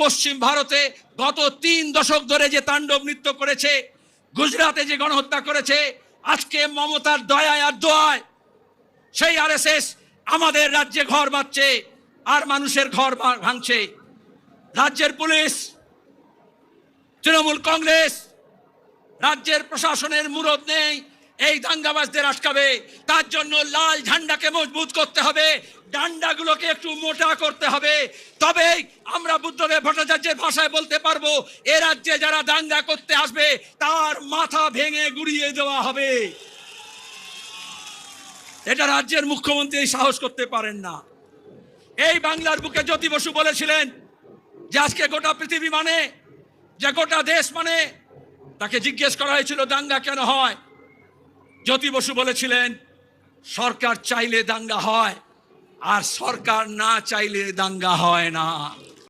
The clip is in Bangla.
পশ্চিম ভারতে গত তিন দশক ধরে যে তাণ্ডব নৃত্য করেছে, গুজরাটে যে গণহত্যা করেছে, আজকে মমতার দয়ায় আর দোয়ায় সেই আরএসএস আমাদের রাজ্যে ঘর বাঁচছে আর মানুষের ঘর ভাঙছে। রাজ্যের পুলিশ, তৃণমূল কংগ্রেস, রাজ্যের প্রশাসনের মুরদ নেই, এই দাঙ্গাবাজদের আটকাবে, তার জন্য লাল ঝান্ডাকে মজবুত করতে হবে ডান্ডাগুলোকে একটু মোটা করতে হবে। তবেই আমরা বুদ্ধদেব ভট্টাচার্যের ভাষায় বলতে পারব, এ রাজ্যে যারা দাঙ্গা করতে আসবে, তার মাথা ভেঙে গুড়িয়ে দেওয়া হবে। এটা রাজ্যের মুখ্যমন্ত্রী সাহস করতে পারেন না। এই বাংলার বুকে জ্যোতি বসু বলেছিলেন যে আজকে গোটা পৃথিবী মানে যে গোটা দেশ মানে তাকে জিজ্ঞেস করা হয়েছিল, দাঙ্গা কেন হয়? জ্যোতি বসু বলেছিলেন, সরকার চাইলে দাঙ্গা হয়। আর সরকার না চাইলে দাঙ্গা হয় না।